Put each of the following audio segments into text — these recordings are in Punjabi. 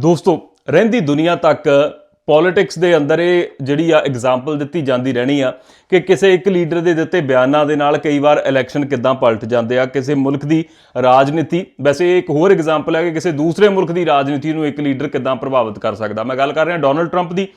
ਦੋਸਤੋ, ਰਹਿੰਦੀ ਦੁਨੀਆ ਤੱਕ ਪੋਲਿਟਿਕਸ ਦੇ ਅੰਦਰ ਇਹ ਜਿਹੜੀ ਆ ਐਗਜ਼ਾਮਪਲ ਦਿੱਤੀ ਜਾਂਦੀ ਰਹਿਣੀ ਆ ਕਿ ਕਿਸੇ ਇੱਕ ਲੀਡਰ ਦੇ ਦਿੱਤੇ ਬਿਆਨਾਂ ਦੇ ਨਾਲ ਕਈ ਵਾਰ ਇਲੈਕਸ਼ਨ ਕਿੱਦਾਂ ਪਲਟ ਜਾਂਦੇ ਆ, ਕਿਸੇ ਮੁਲਕ ਦੀ ਰਾਜਨੀਤੀ। ਵੈਸੇ ਇਹ ਇੱਕ ਹੋਰ ਐਗਜ਼ਾਮਪਲ ਹੈ ਕਿ ਕਿਸੇ ਦੂਸਰੇ ਮੁਲਕ ਦੀ ਰਾਜਨੀਤੀ ਨੂੰ ਇੱਕ ਲੀਡਰ ਕਿੱਦਾਂ ਪ੍ਰਭਾਵਿਤ ਕਰ ਸਕਦਾ। ਮੈਂ ਗੱਲ ਕਰ ਰਿਹਾ ਡੋਨਲਡ ਟਰੰਪ ਦੀ।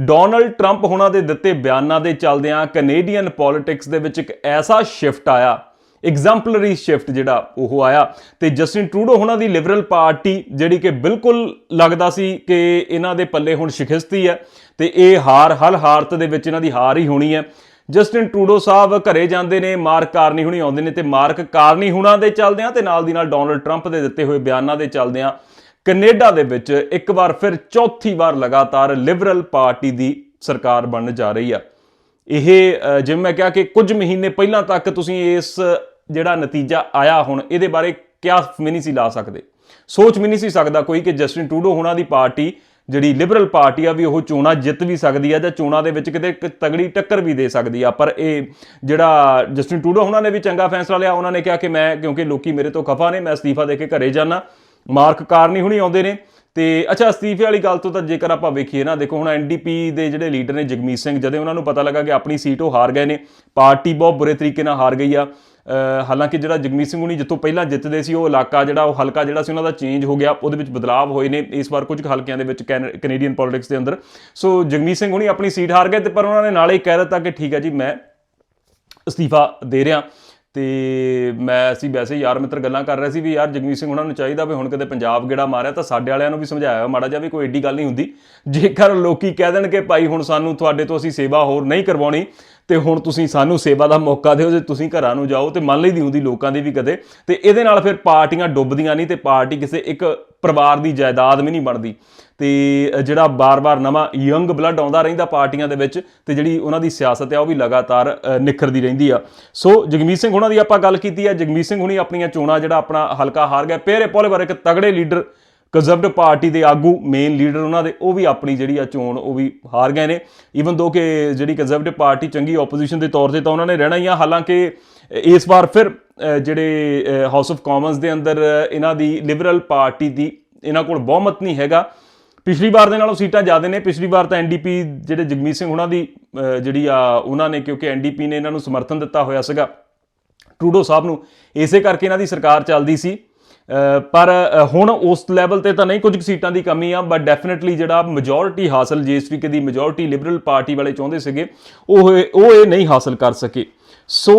ਡੋਨਲਡ ਟਰੰਪ ਹੁਣਾਂ ਦੇ ਦਿੱਤੇ ਬਿਆਨਾਂ ਦੇ ਚੱਲਦਿਆਂ ਕੈਨੇਡੀਅਨ ਪੋਲਿਟਿਕਸ ਦੇ ਵਿੱਚ ਇੱਕ ਐਸਾ ਸ਼ਿਫਟ ਆਇਆ ਐਗਜ਼ਾਮਪਲਰੀ ਸ਼ਿਫਟ ਜਿਹੜਾ ਉਹ ਆਇਆ ਤੇ ਜਸਟਿਨ ਟਰੂਡੋ ਉਹਨਾਂ ਦੀ ਲਿਬਰਲ ਪਾਰਟੀ ਜਿਹੜੀ ਕਿ ਬਿਲਕੁਲ ਲੱਗਦਾ ਸੀ ਕਿ ਇਹਨਾਂ ਦੇ ਪੱਲੇ ਹੁਣ ਸ਼ਿਕਸਤੀ ਹੈ ਤੇ ਇਹ ਹਾਰ ਹਲ ਹਾਰਤ ਦੇ ਵਿੱਚ ਇਹਨਾਂ ਦੀ ਹਾਰ ਹੀ ਹੋਣੀ ਹੈ। ਜਸਟਿਨ ਟਰੂਡੋ ਸਾਹਿਬ ਘਰੇ ਜਾਂਦੇ ਨੇ, ਮਾਰਕ ਕਾਰਨੀ ਹੁਣੀ ਆਉਂਦੇ ਨੇ ਤੇ ਮਾਰਕ ਕਾਰਨੀ ਹੁਣਾਂ ਦੇ ਚੱਲਦਿਆਂ ਤੇ ਨਾਲ ਦੀ ਨਾਲ ਡੋਨਲਡ ਟਰੰਪ ਦੇ ਦਿੱਤੇ ਹੋਏ ਬਿਆਨਾਂ ਦੇ ਚੱਲਦਿਆਂ ਕੈਨੇਡਾ ਦੇ ਵਿੱਚ ਇੱਕ ਵਾਰ ਫਿਰ ਚੌਥੀ ਵਾਰ ਲਗਾਤਾਰ ਲਿਬਰਲ ਪਾਰਟੀ ਦੀ ਸਰਕਾਰ ਬਣਨ ਜਾ ਰਹੀ ਆ। ਇਹ ਜਿਵੇਂ ਮੈਂ ਕਿਹਾ ਕਿ ਕੁਝ ਮਹੀਨੇ ਪਹਿਲਾਂ ਤੱਕ ਤੁਸੀਂ ਇਸ ਜਿਹੜਾ ਨਤੀਜਾ ਆਇਆ ਹੁਣ, ਇਹਦੇ ਬਾਰੇ ਕਿਆ ਵੀ ਨਹੀਂ ਸੀ ਲਾ ਸਕਦੇ। ਸੋਚ ਵੀ ਨਹੀਂ ਸੀ ਸਕਦਾ ਕੋਈ ਕਿ ਜਸਟਿਨ ਟੂਡੋ ਹੋਣਾ ਦੀ ਪਾਰਟੀ, ਜਿਹੜੀ ਲਿਬਰਲ ਪਾਰਟੀ ਆ, ਵੀ ਉਹ ਚੋਣਾਂ ਜਿੱਤ ਵੀ ਸਕਦੀ ਆ ਜਾਂ ਚੋਣਾਂ ਦੇ ਵਿੱਚ ਕਿਤੇ ਇੱਕ ਤਗੜੀ ਟੱਕਰ ਵੀ ਦੇ ਸਕਦੀ ਆ। ਪਰ ਇਹ ਜਿਹੜਾ ਜਸਟਿਨ ਟੂਡੋ ਹੋਣਾ ਨੇ ਵੀ ਚੰਗਾ ਫੈਸਲਾ ਲਿਆ। ਉਹਨਾਂ ਨੇ ਕਿਹਾ ਕਿ ਮੈਂ, ਕਿਉਂਕਿ ਲੋਕੀ ਮੇਰੇ ਤੋਂ ਖਫਾ ਨੇ, ਮੈਂ ਅਸਤੀਫਾ ਦੇ ਕੇ ਘਰੇ ਜਾਣਾ ਮਾਰਕ ਕਾਰਨੀ ਹੁਣੀ ਆਉਂਦੇ ਨੇ। ਤੇ ਅੱਛਾ, ਅਸਤੀਫੇ ਵਾਲੀ ਗੱਲ ਤੋਂ ਤਾਂ ਜੇਕਰ ਆਪਾਂ ਵੇਖੀਏ ਨਾ, ਦੇਖੋ ਹੁਣ ਐਨਡੀਪੀ ਦੇ ਜਿਹੜੇ ਲੀਡਰ ਨੇ ਜਗਮੀਤ ਸਿੰਘ, ਜਦੋਂ ਉਹਨਾਂ ਨੂੰ ਪਤਾ ਲੱਗਾ ਕਿ ਆਪਣੀ ਸੀਟ ਉਹ ਹਾਰ ਗਏ ਨੇ, ਪਾਰਟੀ ਬਹੁਤ ਬੁਰੇ ਤਰੀਕੇ ਨਾਲ ਹਾਰ ਗਈ ਆ। ਹਾਲਾਂਕਿ ਜਿਹੜਾ ਜਗਮੀਤ ਸਿੰਘ ਹੁਣੀ ਜਿੱਥੋਂ ਪਹਿਲਾਂ ਜਿੱਤਦੇ ਸੀ, ਉਹ ਇਲਾਕਾ ਜਿਹੜਾ, ਉਹ ਹਲਕਾ ਜਿਹੜਾ ਸੀ, ਉਹਨਾਂ ਦਾ ਚੇਂਜ ਹੋ ਗਿਆ, ਉਹਦੇ ਵਿੱਚ ਬਦਲਾਅ ਹੋਏ ਨੇ ਇਸ ਵਾਰ ਕੁਝ ਕੁ ਹਲਕਿਆਂ ਦੇ ਵਿੱਚ ਕੈਨ- ਕੈਨੇਡੀਅਨ ਪੋਲਿਟਿਕਸ ਦੇ ਅੰਦਰ। ਸੋ ਜਗਮੀਤ ਸਿੰਘ ਹੁਣੀ ਆਪਣੀ ਸੀਟ ਹਾਰ ਗਏ ਤੇ ਪਰ ਉਹਨਾਂ ਨੇ ਨਾਲੇ ਹੀ ਕਹਿ ਦਿੱਤਾ ਕਿ ਠੀਕ ਹੈ ਜੀ, ਮੈਂ ਅਸਤੀਫਾ ਦੇ ਰਿਹਾ। ਤੇ ਮੈਂ, ਅਸੀਂ ਵੈਸੇ ਯਾਰ ਮਿੱਤਰ ਗੱਲਾਂ ਕਰ ਰਹੇ ਸੀ ਵੀ ਯਾਰ ਜਗਮੀਤ ਸਿੰਘ ਉਹਨਾਂ ਨੂੰ ਚਾਹੀਦਾ ਵੀ ਹੁਣ ਕਦੇ ਪੰਜਾਬ ਗੇੜਾ ਮਾਰਿਆ ਤਾਂ ਸਾਡੇ ਵਾਲਿਆਂ ਨੂੰ ਵੀ ਸਮਝਾਇਆ ਮਾੜਾ ਜਿਹਾ ਵੀ ਕੋਈ ਏਡੀ ਗੱਲ ਨਹੀਂ ਹੁੰਦੀ। ਜੇਕਰ ਲੋਕੀ ਕਹਿ ਦੇਣ ਕਿ ਭਾਈ ਹੁਣ ਸਾਨੂੰ ਤੁਹਾਡੇ ਤੋਂ ਅਸੀਂ ਸੇਵਾ ਹੋਰ ਨਹੀਂ ਕਰਵਾਉਣੀ, ਤੇ ਹੁਣ ਤੁਸੀਂ ਸਾਨੂੰ ਸੇਵਾ ਦਾ ਮੌਕਾ ਦਿਓ, ਜੇ ਤੁਸੀਂ ਘਰਾਂ ਨੂੰ ਜਾਓ, ਤੇ ਮੰਨ ਲਈ ਦੀ ਹੁੰਦੀ ਲੋਕਾਂ ਦੀ ਵੀ ਕਦੇ। ਤੇ ਇਹਦੇ ਨਾਲ ਫਿਰ ਪਾਰਟੀਆਂ ਡੁੱਬਦੀਆਂ ਨਹੀਂ, ਤੇ ਪਾਰਟੀ ਕਿਸੇ ਇੱਕ ਪਰਿਵਾਰ ਦੀ ਜਾਇਦਾਦ ਵੀ ਨਹੀਂ ਬਣਦੀ। ਤੇ ਜਿਹੜਾ ਬਾਰ-ਬਾਰ ਨਵਾਂ ਯੰਗ ਬਲੱਡ ਆਉਂਦਾ ਰਹਿੰਦਾ ਪਾਰਟੀਆਂ ਦੇ ਵਿੱਚ, ਤੇ ਜਿਹੜੀ ਉਹਨਾਂ ਦੀ ਸਿਆਸਤ ਹੈ ਉਹ ਵੀ ਲਗਾਤਾਰ ਨਿਖਰਦੀ ਰਹਿੰਦੀ ਆ। ਸੋ, ਜਗਮੀਤ ਸਿੰਘ ਹੁਣਾਂ ਦੀ ਆਪਾਂ ਗੱਲ ਕੀਤੀ ਆ। ਜਗਮੀਤ ਸਿੰਘ ਹੁਣੀ ਆਪਣੀਆਂ ਚੋਣਾਂ ਜਿਹੜਾ ਆਪਣਾ ਹਲਕਾ ਹਾਰ ਗਿਆ। ਪੇਰੇ ਪੋਲੇ ਬਾਰੇ ਇੱਕ ਤਗੜੇ ਲੀਡਰ ਕੰਜ਼ਰਵੇਟਿਵ ਪਾਰਟੀ ਦੇ ਆਗੂ ਮੇਨ ਲੀਡਰ ਉਹਨਾਂ ਦੇ, ਉਹ ਵੀ ਆਪਣੀ ਜਿਹੜੀ ਆ ਚੋਣ, ਉਹ ਵੀ ਹਾਰ ਗਏ ਨੇ। ਈਵਨ ਦੋ ਕਿ ਜਿਹੜੀ ਕੰਜ਼ਰਵੇਟਿਵ ਪਾਰਟੀ ਚੰਗੀ ਆਪੋਜੀਸ਼ਨ ਦੇ ਤੌਰ ਤੇ ਤਾਂ ਉਹਨਾਂ ਨੇ ਰਹਿਣਾ ਹੀ ਆ, ਹਾਲਾਂਕਿ ਇਸ ਵਾਰ ਫਿਰ ਜਿਹੜੇ ਹਾਊਸ ਆਫ ਕਾਮਨਸ ਦੇ ਅੰਦਰ ਇਹਨਾਂ ਦੀ ਲਿਬਰਲ ਪਾਰਟੀ ਦੀ ਇਹਨਾਂ ਕੋਲ ਬਹੁਮਤ ਨਹੀਂ ਹੈਗਾ। ਪਿਛਲੀ ਵਾਰ ਦੇ ਨਾਲੋਂ ਸੀਟਾਂ ਜ਼ਿਆਦਾ ਨੇ। ਪਿਛਲੀ ਵਾਰ ਤਾਂ ਐਨਡੀਪੀ ਜਿਹੜੇ ਜਗਮੀਤ ਸਿੰਘ ਉਹਨਾਂ ਦੀ ਜਿਹੜੀ ਆ, ਉਹਨਾਂ ਨੇ ਕਿਉਂਕਿ ਐਨਡੀਪੀ ਨੇ ਇਹਨਾਂ ਨੂੰ ਸਮਰਥਨ ਦਿੱਤਾ ਹੋਇਆ ਸੀਗਾ। ਟਰੂਡੋ ਸਾਹਿਬ ਨੂੰ ਇਸੇ ਕਰਕੇ ਇਹਨਾਂ ਦੀ ਸਰਕਾਰ ਚੱਲਦੀ ਸੀ। ਪਰ ਹੁਣ ਉਸ ਲੈਵਲ ਤੇ ਤਾਂ ਨਹੀਂ ਕੁਝ ਕੁ ਸੀਟਾਂ ਦੀ ਕਮੀ ਆ ਬਟ ਡੈਫੀਨਿਟਲੀ ਜਿਹੜਾ ਮੈਜੋਰਿਟੀ ਹਾਸਲ, ਜਿਸ ਤਰੀਕੇ ਦੀ ਮੈਜੋਰਿਟੀ ਲਿਬਰਲ ਪਾਰਟੀ ਵਾਲੇ ਚਾਹੁੰਦੇ ਸੀਗੇ, ਉਹ ਉਹ ਇਹ ਨਹੀਂ ਹਾਸਲ ਕਰ ਸਕੇ। ਸੋ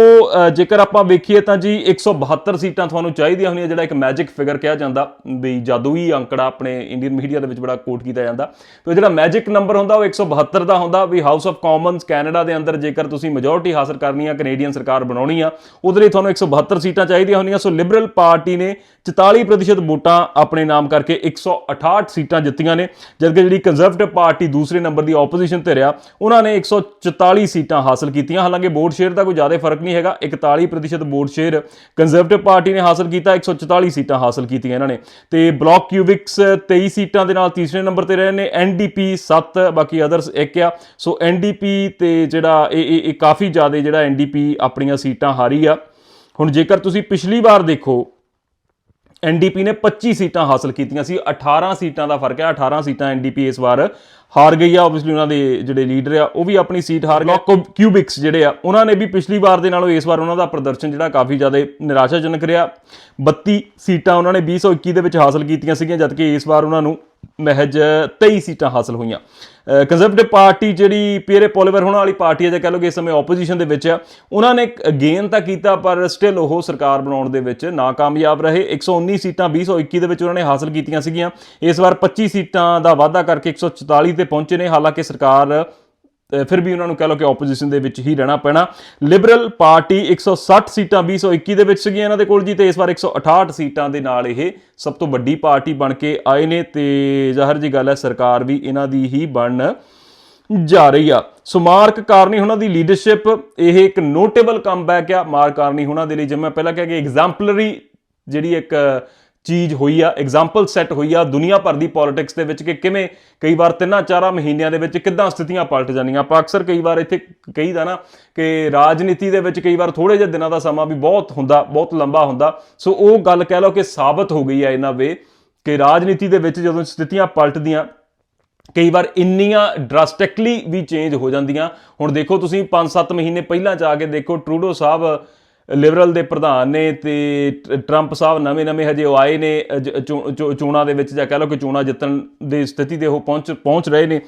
ਜੇਕਰ ਆਪਾਂ ਵੇਖੀਏ ਤਾਂ ਜੀ 172 ਸੀਟਾਂ ਤੁਹਾਨੂੰ ਚਾਹੀਦੀਆਂ ਹੁੰਦੀਆਂ ਜਿਹੜਾ ਇੱਕ ਮੈਜਿਕ ਫਿਗਰ ਕਿਹਾ ਜਾਂਦਾ, ਵੀ ਜਾਦੂਈ ਅੰਕੜਾ ਆਪਣੇ ਇੰਡੀਅਨ ਮੀਡੀਆ ਦੇ ਵਿੱਚ ਬੜਾ ਕੋਟ ਕੀਤਾ ਜਾਂਦਾ। ਤੇ ਜਿਹੜਾ ਮੈਜਿਕ ਨੰਬਰ ਹੁੰਦਾ, ਉਹ 172 ਦਾ ਹੁੰਦਾ, ਵੀ ਹਾਊਸ ਆਫ ਕਾਮਨਸ ਕੈਨੇਡਾ ਦੇ ਅੰਦਰ ਜੇਕਰ ਤੁਸੀਂ ਮੈਜੋਰਟੀ ਹਾਸਲ ਕਰਨੀ ਆ ਕੈਨੇਡੀਅਨ ਸਰਕਾਰ ਬਣਾਉਣੀ ਆ ਉਹਦੇ ਲਈ ਤੁਹਾਨੂੰ 172 ਸੀਟਾਂ ਚਾਹੀਦੀਆਂ ਹੁੰਦੀਆਂ ਸੋ ਲਿਬਰਲ ਪਾਰਟੀ ਨੇ 44% ਵੋਟਾਂ ਆਪਣੇ ਨਾਮ ਕਰਕੇ 168 ਸੀਟਾਂ ਜਿੱਤੀਆਂ ਨੇ, ਜਦਕਿ ਜਿਹੜੀ ਕੰਜ਼ਰਵੇਟਿਵ ਪਾਰਟੀ ਦੂਸਰੇ ਨੰਬਰ ਦੀ ਆਪੋਜੀਸ਼ਨ ਤੇ ਰਿਹਾ, ਉਹਨਾਂ ਨੇ 144 ਸੀਟਾਂ ਹਾਸਲ ਕੀਤੀਆਂ। ਹਾਲਾਂਕਿ ਵੋਟ ਸ਼ੇਅਰ ਦਾ ਕੋਈ ਜ਼ਿਆਦਾ ਫ਼ਰਕ ਨਹੀਂ ਹੈਗਾ। 41% ਵੋਟ ਸ਼ੇਅਰ ਕੰਜ਼ਰਵੇਟਿਵ ਪਾਰਟੀ ਨੇ ਹਾਸਲ ਕੀਤਾ 144 ਸੀਟਾਂ ਹਾਸਲ ਕੀਤੀਆਂ ਇਹਨਾਂ ਨੇ। ਤੇ ਬਲੌਕ ਕਿਊਬਿਕਸ 23 ਸੀਟਾਂ ਦੇ ਨਾਲ ਤੀਸਰੇ ਨੰਬਰ ਤੇ ਰਹੇ ਨੇ ਐਨਡੀਪੀ 7 ਬਾਕੀ ਅਦਰਸ 1 ਆ। ਸੋ ਐਨਡੀਪੀ ਤੇ ਜਿਹੜਾ ਇਹ ਇਹ ਕਾਫੀ ਜ਼ਿਆਦਾ ਜਿਹੜਾ ਐਨਡੀਪੀ ਆਪਣੀਆਂ ਸੀਟਾਂ ਹਾਰੀ ਆ। ਹੁਣ ਜੇਕਰ ਤੁਸੀਂ ਪਿਛਲੀ ਵਾਰ ਦੇਖੋ ਐਨਡੀਪੀ ਨੇ 25 ਸੀਟਾਂ ਹਾਸਲ ਕੀਤੀਆਂ ਸੀ। 18 ਸੀਟਾਂ ਦਾ ਫ਼ਰਕ ਹੈ। 18 ਸੀਟਾਂ ਐਨਡੀਪੀ ਇਸ ਵਾਰ ਹਾਰ ਗਈ ਆ। ਆਬਵੀਅਸਲੀ ਉਹਨਾਂ ਦੇ ਜਿਹੜੇ ਲੀਡਰ ਆ ਉਹ ਵੀ ਆਪਣੀ ਸੀਟ ਹਾਰ ਗਏ। ਕਿਊਬਿਕਸ ਜਿਹੜੇ ਆ ਉਹਨਾਂ ਨੇ ਵੀ ਪਿਛਲੀ ਵਾਰ ਦੇ ਨਾਲੋਂ ਇਸ ਵਾਰ ਉਹਨਾਂ ਦਾ ਪ੍ਰਦਰਸ਼ਨ ਜਿਹੜਾ ਕਾਫੀ ਜ਼ਿਆਦਾ ਨਿਰਾਸ਼ਾਜਨਕ ਰਿਹਾ। 32 ਸੀਟਾਂ ਉਹਨਾਂ ਨੇ 2021 ਦੇ ਵਿੱਚ ਹਾਸਲ ਕੀਤੀਆਂ ਸੀਗੀਆਂ ਜਦਕਿ ਇਸ ਵਾਰ ਉਹਨਾਂ ਨੂੰ ਮਹਿਜ 23 ਸੀਟਾਂ ਹਾਸਲ ਹੋਈਆਂ। ਕੰਜ਼ਰਵੇਟਿਵ ਪਾਰਟੀ ਜਿਹੜੀ ਪੀਰੇ ਪੋਲੀਵਰ ਹੋਣ ਵਾਲੀ ਪਾਰਟੀ ਹੈ ਜੇ ਕਹ ਲਓਗੇ ਇਸ ਸਮੇਂ ਆਪੋਜੀਸ਼ਨ ਦੇ ਵਿੱਚ ਆ, ਉਹਨਾਂ ਨੇ ਗੇਨ ਤਾਂ ਕੀਤਾ, ਪਰ ਸਟਿਲ ਉਹ ਸਰਕਾਰ ਬਣਾਉਣ ਦੇ ਵਿੱਚ ਨਾਕਾਮਯਾਬ ਰਹੇ। 119 ਸੀਟਾਂ 2021 ਦੇ ਵਿੱਚ ਉਹਨਾਂ ਨੇ ਹਾਸਲ ਕੀਤੀਆਂ ਸੀਗੀਆਂ। ਇਸ ਵਾਰ 25 ਸੀਟਾਂ ਦਾ ਵਾਅਦਾ ਕਰਕੇ 144 ਤੇ ਪਹੁੰਚੇ ਨੇ। ਹਾਲਾਂਕਿ ਸਰਕਾਰ ਫਿਰ ਵੀ ਉਹਨਾਂ ਨੂੰ ਕਹਿ ਲਓ ਕਿ ਆਪੋਜੀਸ਼ਨ ਦੇ ਵਿੱਚ ਹੀ ਰਹਿਣਾ ਪੈਣਾ। ਲਿਬਰਲ ਪਾਰਟੀ 160 ਸੀਟਾਂ 2021 ਦੇ ਵਿੱਚ ਸੀਗੀਆਂ ਇਹਨਾਂ ਦੇ ਕੋਲ ਜੀ, ਤੇ ਇਸ ਵਾਰ 168 ਸੀਟਾਂ ਦੇ ਨਾਲ ਇਹ ਸਭ ਤੋਂ ਵੱਡੀ ਪਾਰਟੀ ਬਣ ਕੇ ਆਏ ਨੇ ਤੇ ਜ਼ਾਹਰ ਜੀ ਗੱਲ ਹੈ, ਸਰਕਾਰ ਵੀ ਇਹਨਾਂ ਦੀ ਹੀ ਬਣਨ ਜਾ ਰਹੀ ਆ। ਸੋ ਮਾਰਕ ਕਾਰਨੀ ਉਹਨਾਂ ਦੀ ਲੀਡਰਸ਼ਿਪ ਇਹ ਇੱਕ ਨੋਟੇਬਲ ਕਮਬੈਕ ਆ। ਮਾਰਕ ਕਾਰਨੀ ਉਹਨਾਂ ਦੇ ਲਈ ਜਿਵੇਂ ਮੈਂ ਪਹਿਲਾਂ ਕਿਹਾ ਕਿ ਐਗਜੈਂਪਲਰੀ ਜਿਹੜੀ ਇੱਕ ਚੀਜ਼ ਹੋਈ ਆ ਐਗਜ਼ਾਮਪਲ ਸੈੱਟ ਹੋਈ ਆ ਦੁਨੀਆ ਭਰ ਦੀ ਪੋਲਿਟਿਕਸ ਦੇ ਵਿੱਚ ਕਿ ਕਿਵੇਂ ਕਈ ਵਾਰ ਤਿੰਨਾਂ ਚਾਰਾਂ ਮਹੀਨਿਆਂ ਦੇ ਵਿੱਚ ਕਿੱਦਾਂ ਸਥਿਤੀਆਂ ਪਲਟ ਜਾਂਦੀਆਂ। ਆਪਾਂ ਅਕਸਰ ਕਈ ਵਾਰ ਇੱਥੇ ਕਹੀਦਾ ਨਾ ਕਿ ਰਾਜਨੀਤੀ ਦੇ ਵਿੱਚ ਕਈ ਵਾਰ ਥੋੜੇ ਜਿਹੇ ਦਿਨਾਂ ਦਾ ਸਮਾਂ ਵੀ ਬਹੁਤ ਹੁੰਦਾ, ਬਹੁਤ ਲੰਬਾ ਹੁੰਦਾ। ਸੋ ਉਹ ਗੱਲ ਕਹਿ ਲਓ ਕਿ ਸਾਬਤ ਹੋ ਗਈ ਆ ਇਹਨਾਂ ਵੇ ਕਿ ਰਾਜਨੀਤੀ ਦੇ ਵਿੱਚ ਜਦੋਂ ਸਥਿਤੀਆਂ ਪਲਟਦੀਆਂ, ਕਈ ਵਾਰ ਇੰਨੀਆਂ ਡਰਾਸਟਿਕਲੀ ਵੀ ਚੇਂਜ ਹੋ ਜਾਂਦੀਆਂ। ਹੁਣ ਦੇਖੋ ਤੁਸੀਂ 5-7 ਮਹੀਨੇ ਪਹਿਲਾਂ ਜਾ ਕੇ ਦੇਖੋ ਟਰੂਡੋ ਸਾਹਿਬ ਲਿਬਰਲ ਦੇ ਪ੍ਰਧਾਨ ਨੇ ਤੇ ਟ- ਟਰੰਪ ਸਾਹਿਬ ਨਵੇਂ-ਨਵੇਂ ਹਜੇ ਉਹ ਆਏ ਨੇ ਜ- ਚੋ- ਚੋ- ਚੋਣਾਂ ਦੇ ਵਿੱਚ ਜਾਂ ਕਹਿ ਲਓ ਕਿ ਚੋਣਾਂ ਜਿੱਤਣ ਦੀ ਸਥਿਤੀ ਤੇ ਉਹ ਪਹੁੰਚ ਪਹੁੰਚ ਰਹੇ ਨੇ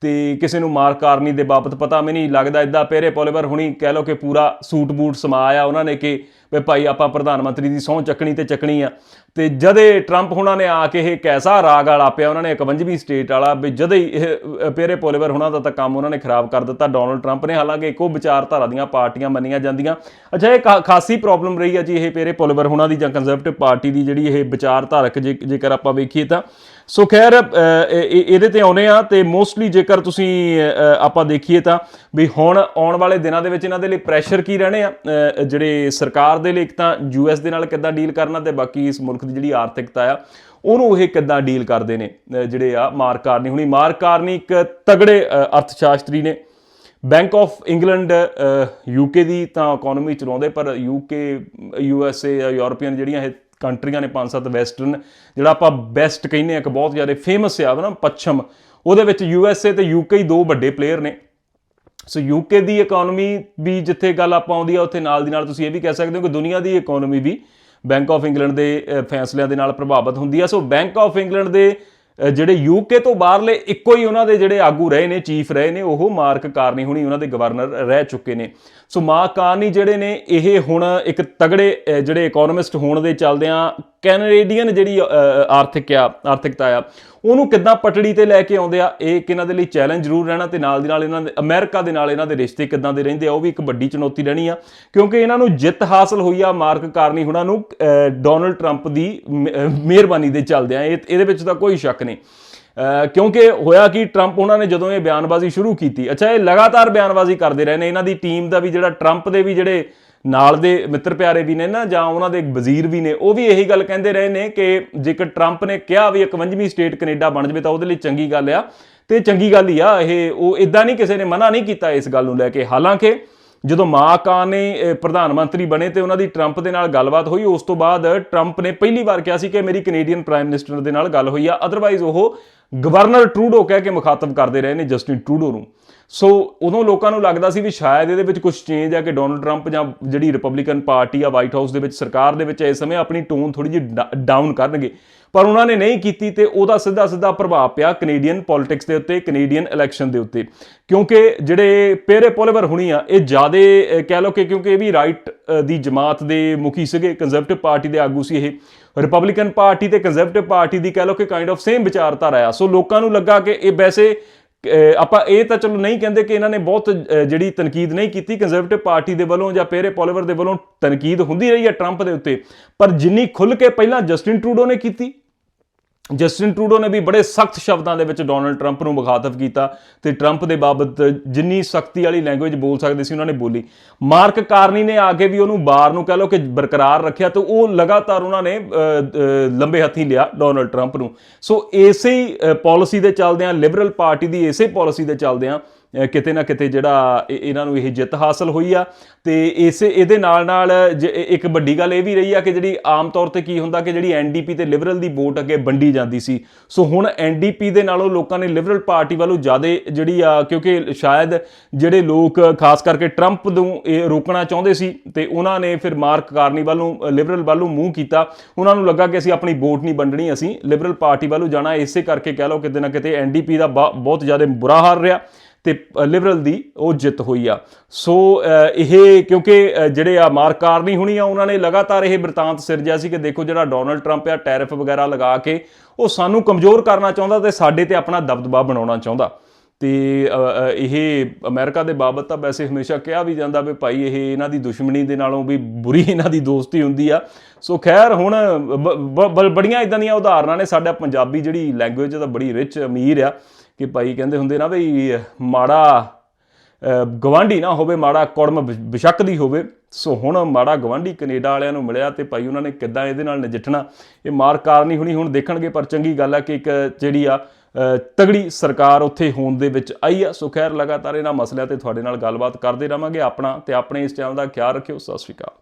ਤੇ ਕਿਸੇ ਨੂੰ ਮਾਰ ਕਾਰਨੀ ਦੇ ਬਾਬਤ ਪਤਾ ਵੀ ਨਹੀਂ ਲੱਗਦਾ ਇਦਾਂ ਪੇਰੇ ਪੋਲੀਵਰ ਹੁਣੀ ਕਹਿ ਲਓ ਕਿ ਪੂਰਾ ਸੂਟ ਬੂਟ ਸਮਾਇਆ ਉਹਨਾਂ ਨੇ ਕਿ ਵੀ ਭਾਈ ਆਪਾਂ ਪ੍ਰਧਾਨ ਮੰਤਰੀ ਦੀ ਸਹੁੰ ਚੱਕਣੀ ਤੇ ਚੱਕਣੀ ਆ। ਤੇ ਜਦੇ ਟਰੰਪ ਹੁਣਾਂ ਨੇ ਆ ਕੇ ਇਹ ਕੈਸਾ ਰਾਗ ਵਾਲਾ ਪਿਆ, ਉਹਨਾਂ ਨੇ 51ਵੀਂ ਸਟੇਟ ਵਾਲਾ, ਵੀ ਜਦੇ ਹੀ ਇਹ ਪੇਰੇ ਪੋਲੀਵਰ ਹੁਣਾਂ ਦਾ ਤਾਂ ਕੰਮ ਉਹਨਾਂ ਨੇ ਖਰਾਬ ਕਰ ਦਿੱਤਾ, ਡੋਨਲਡ ਟਰੰਪ ਨੇ। ਹਾਲਾਂਕਿ ਇੱਕੋ ਵਿਚਾਰਧਾਰਾ ਦੀਆਂ ਪਾਰਟੀਆਂ ਮੰਨੀਆਂ ਜਾਂਦੀਆਂ। ਅੱਛਾ, ਇਹ ਕਾ- ਖਾਸੀ ਪ੍ਰੋਬਲਮ ਰਹੀ ਆ ਜੀ ਇਹ ਪੇਰੇ ਪੋਲੀਵਰ ਹੁਣਾਂ ਦੀ ਜਾਂ ਕੰਜ਼ਰਵੇਟਿਵ ਪਾਰਟੀ ਦੀ ਜਿਹੜੀ ਇਹ ਵਿਚਾਰਧਾਰਕ ਜੇ- ਜੇਕਰ ਆਪਾਂ ਵੇਖੀਏ ਤਾਂ। ਸੋ ਖੈਰ ਇਹਦੇ ਤੇ ਆਉਨੇ ਆ ਤੇ ਮੋਸਟਲੀ ਜੇਕਰ ਤੁਸੀਂ ਆਪਾਂ ਦੇਖੀਏ ਤਾਂ ਵੀ ਹੁਣ ਆਉਣ ਵਾਲੇ ਦਿਨਾਂ ਦੇ ਵਿੱਚ ਇਹਨਾਂ ਦੇ ਲਈ ਪ੍ਰੈਸ਼ਰ ਕੀ ਰਹਿਣੇ ਆ? ਜਿਹੜੇ ਸਰਕਾਰ ਦੇ ਲਈ ਇੱਕ ਤਾਂ ਯੂਐਸ ਦੇ ਨਾਲ ਕਿੱਦਾਂ ਡੀਲ ਕਰਨਾ ਤੇ ਬਾਕੀ ਇਸ ਮੁਲਕ ਦੀ ਜਿਹੜੀ ਆਰਥਿਕਤਾ ਆ, ਉਹਨੂੰ ਇਹ ਕਿੱਦਾਂ ਡੀਲ ਕਰਦੇ ਨੇ ਜਿਹੜੇ ਆ ਮਾਰਕ ਕਾਰਨੀ। ਹੁਣੀ ਮਾਰਕ ਕਾਰਨੀ ਇੱਕ ਤਗੜੇ ਅਰਥਸ਼ਾਸਤਰੀ ਨੇ। ਬੈਂਕ ਆਫ ਇੰਗਲੈਂਡ ਯੂਕੇ ਦੀ ਤਾਂ ਇਕਨੋਮੀ ਚਲਾਉਂਦੇ ਪਰ ਯੂਕੇ ਯੂਐਸਏ ਜਾਂ ਯੂਰਪੀਅਨ ਜਿਹੜੀਆਂ ਇਹ ਕੰਟਰੀਆਂ ਨੇ, ਪੰਜ ਸੱਤ ਵੈਸਟਰਨ ਜਿਹੜਾ ਆਪਾਂ ਬੈਸਟ ਕਹਿੰਦੇ ਆ ਕਿ ਬਹੁਤ ਜ਼ਿਆਦਾ ਫੇਮਸ ਆ ਨਾ ਪੱਛਮ। ਉਹਦੇ ਵਿੱਚ ਯੂਐਸਏ ਤੇ ਯੂਕੇ ਹੀ ਦੋ ਵੱਡੇ ਪਲੇਅਰ ਨੇ। ਸੋ ਯੂਕੇ ਦੀ ਇਕਨੋਮੀ ਵੀ ਜਿੱਥੇ ਗੱਲ ਆਪਾਂ ਆਉਂਦੀ ਆ ਉੱਥੇ ਨਾਲ ਦੀ ਨਾਲ ਤੁਸੀਂ ਇਹ ਵੀ ਕਹਿ ਸਕਦੇ ਹੋ ਕਿ ਦੁਨੀਆ ਦੀ ਇਕਨੋਮੀ ਵੀ ਬੈਂਕ ਆਫ ਇੰਗਲੈਂਡ ਦੇ ਫੈਸਲਿਆਂ ਦੇ ਨਾਲ ਪ੍ਰਭਾਵਿਤ ਹੁੰਦੀ ਆ। ਸੋ ਬੈਂਕ ਆਫ ਇੰਗਲੈਂਡ ਦੇ ਅ, ਜਿਹੜੇ ਯੂਕੇ ਤੋਂ ਬਾਹਰਲੇ ਇੱਕੋ ਹੀ ਉਹਨਾਂ ਦੇ ਜਿਹੜੇ ਆਗੂ ਰਹੇ ਨੇ ਚੀਫ ਰਹੇ ਨੇ ਉਹ ਮਾਰਕ ਕਾਰਨੀ ਹੁਣੀ ਉਹਨਾਂ ਦੇ ਗਵਰਨਰ ਰਹਿ ਚੁੱਕੇ ਨੇ। ਸੋ ਮਾਰਕ ਕਾਰਨੀ ਜਿਹੜੇ ਨੇ ਇਹ ਹੁਣ ਇੱਕ ਤਗੜੇ ਜਿਹੜੇ ਇਕਨੋਮਿਸਟ ਹੋਣ ਦੇ ਚੱਲਦਿਆਂ ਕੈਨੇਡੀਅਨ ਜਿਹੜੀ ਆਰਥਿਕ ਆ, ਆਰਥਿਕਤਾ ਆ, ਉਹਨੂੰ ਕਿੱਦਾਂ ਪਟੜੀ ਤੇ ਲੈ ਕੇ ਆਉਂਦੇ ਆ, ਇਹ ਇੱਕ ਇਹਨਾਂ ਦੇ ਲਈ ਚੈਲੰਜ ਜ਼ਰੂਰ ਰਹਿਣਾ ਤੇ ਨਾਲ ਦੀ ਨਾਲ ਇਹਨਾਂ ਦੇ, ਅਮਰੀਕਾ ਦੇ ਨਾਲ ਇਹਨਾਂ ਦੇ ਰਿਸ਼ਤੇ ਕਿੱਦਾਂ ਦੇ ਰਹਿੰਦੇ ਆ, ਉਹ ਵੀ ਇੱਕ ਵੱਡੀ ਚੁਣੌਤੀ ਰਹਿਣੀ ਆ, ਕਿਉਂਕਿ ਇਹਨਾਂ ਨੂੰ ਜਿੱਤ ਹਾਸਲ ਹੋਈ ਆ ਮਾਰਕ ਕਾਰਨੀ ਹੁਣਾਂ ਨੂੰ ਡੋਨਲਡ ਟਰੰਪ ਦੀ ਮ- ਮਿਹਰਬਾਨੀ ਦੇ ਚੱਲਦੇ ਆ, ਇਹ, ਇਹਦੇ ਵਿੱਚ ਤਾਂ ਕੋਈ ਸ਼ੱਕ ਨਹੀਂ ਕਿਉਂਕਿ ਹੋਇਆ ਕਿ ਟਰੰਪ ਉਹਨਾਂ ਨੇ ਜਦੋਂ ਇਹ ਬਿਆਨਬਾਜ਼ੀ ਸ਼ੁਰੂ ਕੀਤੀ, ਅੱਛਾ ਇਹ ਲਗਾਤਾਰ ਬਿਆਨਬਾਜ਼ੀ ਕਰਦੇ ਰਹੇ ਨੇ, ਇਹਨਾਂ ਦੀ ਟੀਮ ਦਾ ਵੀ ਜਿਹੜਾ, ਟਰੰਪ ਦੇ ਵੀ ਜਿਹੜੇ ਨਾਲ ਦੇ ਮਿੱਤਰ ਪਿਆਰੇ ਵੀ ਨੇ ਨਾ, ਜਾਂ ਉਹਨਾਂ ਦੇ ਵਜ਼ੀਰ ਵੀ ਨੇ, ਉਹ ਵੀ ਇਹੀ ਗੱਲ ਕਹਿੰਦੇ ਰਹੇ ਨੇ ਕਿ ਜੇਕਰ ਟਰੰਪ ਨੇ ਕਿਹਾ ਵੀ 51ਵੀਂ ਸਟੇਟ ਕੈਨੇਡਾ ਬਣ ਜਵੇ ਤਾਂ ਉਹਦੇ ਲਈ ਚੰਗੀ ਗੱਲ ਆ। ਤੇ ਚੰਗੀ ਗੱਲ ਹੀ ਆ, ਇਹ ਉਹ ਇਦਾਂ ਨਹੀਂ ਕਿਸੇ ਨੇ ਮਨਾ ਨਹੀਂ ਕੀਤਾ ਇਸ ਗੱਲ ਨੂੰ ਲੈ ਕੇ। ਹਾਲਾਂਕਿ ਜਦੋਂ ਮਾਕਾ ਨੇ ਪ੍ਰਧਾਨ ਮੰਤਰੀ ਬਣੇ ਤੇ ਉਹਨਾਂ ਦੀ ਟਰੰਪ ਦੇ ਨਾਲ ਗੱਲਬਾਤ ਹੋਈ, ਉਸ ਤੋਂ ਬਾਅਦ ਟਰੰਪ ਨੇ ਪਹਿਲੀ ਵਾਰ ਕਿਹਾ ਸੀ ਕਿ ਮੇਰੀ ਕੈਨੇਡੀਅਨ ਪ੍ਰਾਈਮ ਮਿਨਿਸਟਰ ਦੇ ਨਾਲ ਗੱਲ ਹੋਈ ਆ। ਅਦਰਵਾਈਜ਼ ਉਹ ਗਵਰਨਰ ਟਰੂਡੋ ਕਹਿ ਕੇ ਮੁਖਾਤਬ ਕਰਦੇ ਰਹੇ ਨੇ ਜਸਟਿਨ ਟਰੂਡੋ ਨੂੰ। ਸੋ ਉਦੋਂ ਲੋਕਾਂ ਨੂੰ ਲੱਗਦਾ ਸੀ ਵੀ ਸ਼ਾਇਦ ਇਹਦੇ ਵਿੱਚ ਕੁਝ ਚੇਂਜ ਆ ਕਿ ਡੋਨਲਡ ਟਰੰਪ ਜਾਂ ਜਿਹੜੀ ਰਿਪਬਲਿਕਨ ਪਾਰਟੀ ਆ ਵਾਈਟ ਹਾਊਸ ਦੇ ਵਿੱਚ ਸਰਕਾਰ ਦੇ ਵਿੱਚ ਇਸ ਸਮੇਂ ਆਪਣੀ ਟੋਨ ਥੋੜੀ ਜਿਹੀ ਡਾਊਨ ਕਰਨਗੇ। ਪਰ ਉਹਨਾਂ ਨੇ ਨਹੀਂ ਕੀਤੀ ਤੇ ਉਹਦਾ ਸਿੱਧਾ ਸਿੱਧਾ ਪ੍ਰਭਾਵ ਪਿਆ ਕੈਨੇਡੀਅਨ ਪੋਲਿਟਿਕਸ ਦੇ ਉੱਤੇ ਕੈਨੇਡੀਅਨ ਇਲੈਕਸ਼ਨ ਦੇ ਉੱਤੇ। ਕਿਉਂਕਿ ਜਿਹੜੇ ਪੇਰੇ ਪੋਲੀਵਰ ਹੁਣੀ ਆ, ਇਹ ਜਿਆਦੇ ਕਹਿ ਲਓ ਕਿ ਕਿਉਂਕਿ ਇਹ ਵੀ ਰਾਈਟ ਦੀ ਜਮਾਤ ਦੇ ਮੁਖੀ ਸੀਗੇ ਕੰਜ਼ਰਵੇਟਿਵ ਪਾਰਟੀ ਦੇ ਆਗੂ ਸੀ ਇਹ। ਰਿਪਬਲਿਕਨ ਪਾਰਟੀ ਤੇ ਕੰਜ਼ਰਵੇਟਿਵ ਪਾਰਟੀ ਦੀ ਕਹਿ ਲਓ ਕਿ ਕਾਈਂਡ ਆਫ ਸੇਮ ਵਿਚਾਰਧਾਰਾ ਆ। ਸੋ ਲੋਕਾਂ ਨੂੰ ਲੱਗਾ ਕਿ ਇਹ ਵੈਸੇ ਆਪਾਂ ਇਹ ਤਾਂ ਚਲੋ ਨਹੀਂ ਕਹਿੰਦੇ ਕਿ ਇਹਨਾਂ ਨੇ ਬਹੁਤ ਜਿਹੜੀ ਤਨਕੀਦ ਨਹੀਂ ਕੀਤੀ। ਕੰਜ਼ਰਵੇਟਿਵ ਪਾਰਟੀ ਦੇ ਵੱਲੋਂ ਜਾਂ ਪੇਰੇ ਪੋਲੀਵਰ ਦੇ ਵੱਲੋਂ ਤਨਕੀਦ ਹੁੰਦੀ ਰਹੀ ਹੈ ਟਰੰਪ ਦੇ ਉੱਤੇ। ਪਰ ਜਿੰਨੀ ਖੁੱਲ ਕੇ ਪਹਿਲਾਂ ਜਸਟਿਨ ਟਰੂਡੋ ਨੇ ਕੀਤੀ ਜਸਟਿਨ ਟਰੂਡੋ ਨੇ ਵੀ ਬੜੇ ਸਖਤ ਸ਼ਬਦਾਂ ਦੇ ਵਿੱਚ ਡੋਨਲਡ ਟਰੰਪ ਨੂੰ ਮੁਖਾਤਬ ਕੀਤਾ ਤੇ ਟਰੰਪ ਦੇ ਬਾਬਤ ਜਿੰਨੀ ਸਖਤੀ ਵਾਲੀ ਲੈਂਗੁਏਜ ਬੋਲ ਸਕਦੇ ਸੀ, ਉਹਨਾਂ ਨੇ ਬੋਲੀ। ਮਾਰਕ ਕਾਰਨੀ ਨੇ ਆ ਕੇ ਵੀ ਉਹਨੂੰ ਬਾਰ ਨੂੰ ਕਹਿ ਲਓ ਕਿ ਬਰਕਰਾਰ ਰੱਖਿਆ ਤੇ ਉਹ ਲਗਾਤਾਰ ਉਹਨਾਂ ਨੇ ਲੰਬੇ ਹੱਥੀ ਲਿਆ ਡੋਨਲਡ ਟਰੰਪ ਨੂੰ। ਸੋ ਇਸੇ ਹੀ ਪਾਲਿਸੀ ਦੇ ਚੱਲਦਿਆਂ, ਲਿਬਰਲ ਪਾਰਟੀ ਦੀ ਇਸੇ ਪਾਲਿਸੀ ਦੇ ਚੱਲਦਿਆਂ ਕਿਤੇ ਨਾ ਕਿਤੇ ਜਿਹੜਾ ਇਹ- ਇਹਨਾਂ ਨੂੰ ਇਹ ਜਿੱਤ ਹਾਸਲ ਹੋਈ ਆ। ਤੇ ਇਸੇ, ਇਹਦੇ ਨਾਲ ਨਾਲ ਜ- ਇੱਕ ਵੱਡੀ ਗੱਲ ਇਹ ਵੀ ਰਹੀ ਆ ਕਿ ਜਿਹੜੀ ਆਮ ਤੌਰ ਤੇ ਕੀ ਹੁੰਦਾ ਕਿ ਜਿਹੜੀ ਐਨਡੀਪੀ ਤੇ ਲਿਬਰਲ ਦੀ ਵੋਟ ਅੱਗੇ ਵੰਡੀ ਜਾਂਦੀ ਸੀ। ਸੋ ਹੁਣ ਐਨਡੀਪੀ ਦੇ ਨਾਲੋਂ ਲੋਕਾਂ ਨੇ ਲਿਬਰਲ ਪਾਰਟੀ ਵੱਲੋਂ ਜ਼ਿਆਦਾ ਜਿਹੜੀ ਆ, ਕਿਉਂਕਿ ਸ਼ਾਇਦ ਜਿਹੜੇ ਲੋਕ ਖਾਸ ਕਰਕੇ ਟਰੰਪ ਨੂੰ ਇਹ ਰੋਕਣਾ ਚਾਹੁੰਦੇ ਸੀ ਤੇ ਉਹਨਾਂ ਨੇ ਫਿਰ ਮਾਰਕ ਕਾਰਨੀ ਵੱਲੋਂ ਲਿਬਰਲ ਵੱਲੋਂ ਮੂੰਹ ਕੀਤਾ। ਉਹਨਾਂ ਨੂੰ ਲੱਗਾ ਕਿ ਅਸੀਂ ਆਪਣੀ ਵੋਟ ਨਹੀਂ ਵੰਡਣੀ, ਅਸੀਂ ਲਿਬਰਲ ਪਾਰਟੀ ਵੱਲੋਂ ਜਾਣਾ। ਇਸੇ ਕਰਕੇ ਕਹਿ ਲਓ ਕਿਤੇ ਨਾ ਕਿਤੇ ਐਨਡੀਪੀ ਦਾ ਬਾ- ਬਹੁਤ ਜ਼ਿਆਦਾ ਬੁਰਾ ਹਾਲ ਰਿਹਾ। ਤੇ ਲਿਬਰਲ ਦੀ ਉਹ ਜਿੱਤ ਹੋਈ ਆ। ਸੋ ਇਹ ਕਿਉਂਕਿ ਜਿਹੜੇ ਆ ਮਾਰਕ ਕਾਰਨੀ ਹੁਣੀ ਆ, ਉਹਨਾਂ ਨੇ ਲਗਾਤਾਰ ਇਹ ਬ੍ਰਿਤਾਂਤ ਸਿਰਜਿਆ ਸੀ ਕਿ ਦੇਖੋ ਜਿਹੜਾ ਡੋਨਲਡ ਟਰੰਪ ਆ, ਟੈਰਿਫ ਵਗੈਰਾ ਲਗਾ ਕੇ ਉਹ ਸਾਨੂੰ ਕਮਜ਼ੋਰ ਕਰਨਾ ਚਾਹੁੰਦਾ ਤੇ ਸਾਡੇ ਤੇ ਆਪਣਾ ਦਬਦਬਾ ਬਣਾਉਣਾ ਚਾਹੁੰਦਾ। ਤੇ ਇਹ ਅਮਰੀਕਾ ਦੇ ਬਾਬਤ ਤਾਂ ਵੈਸੇ ਹਮੇਸ਼ਾ ਕਿਹਾ ਵੀ ਜਾਂਦਾ ਵੀ ਭਾਈ ਇਹ ਇਹਨਾਂ ਦੀ ਦੁਸ਼ਮਣੀ ਦੇ ਨਾਲੋਂ ਵੀ ਬੁਰੀ ਇਹਨਾਂ ਦੀ ਦੋਸਤੀ ਹੁੰਦੀ ਆ। ਸੋ ਖੈਰ ਹੁਣ ਬ- ਬੜੀਆਂ ਇਦਾਂ ਦੀਆਂ ਉਦਾਹਰਨਾਂ ਨੇ, ਸਾਡਾ ਪੰਜਾਬੀ ਜਿਹੜੀ ਲੈਂਗੁਏਜ ਦਾ ਬੜੀ ਰਿਚ ਅਮੀਰ ਆ। ਕਿ ਭਾਈ ਕਹਿੰਦੇ ਹੁੰਦੇ ਨਾ ਬਈ, ਮਾੜਾ, ਅਹ, ਗਵਾਂਢੀ ਨਾ ਹੋਵੇ, ਮਾੜਾ ਕੁੜਮ ਬਿ- ਬਿਸ਼ੱਕ ਦੀ ਹੋਵੇ। ਸੋ ਹੁਣ ਮਾੜਾ ਗਵਾਂਢੀ ਕੈਨੇਡਾ ਵਾਲਿਆਂ ਨੂੰ ਮਿਲਿਆ ਤੇ ਭਾਈ ਉਹਨਾਂ ਨੇ ਕਿੱਦਾਂ ਇਹਦੇ ਨਾਲ ਨਜਿੱਠਣਾ, ਇਹ ਮਾਰ ਕਾਰਨੀ ਹੁਣੀ ਹੁਣ ਦੇਖਣਗੇ, ਪਰ ਚੰਗੀ ਗੱਲ ਹੈ ਕਿ ਇੱਕ ਜਿਹੜੀ ਆ ਤਗੜੀ ਸਰਕਾਰ ਉੱਥੇ ਹੋਣ ਦੇ ਵਿੱਚ ਆਈ ਆ। ਸੋ ਖੈਰ, ਲਗਾਤਾਰ ਇਹਨਾਂ ਮਸਲਿਆਂ ਤੇ ਤੁਹਾਡੇ ਨਾਲ ਗੱਲਬਾਤ ਕਰਦੇ ਰਵਾਂਗੇ। ਆਪਣਾ ਤੇ ਆਪਣੇ ਇਸ ਚੈਨਲ ਦਾ ਖਿਆਲ ਰੱਖਿਓ। ਸਤਿ ਸ਼੍ਰੀ ਅਕਾਲ।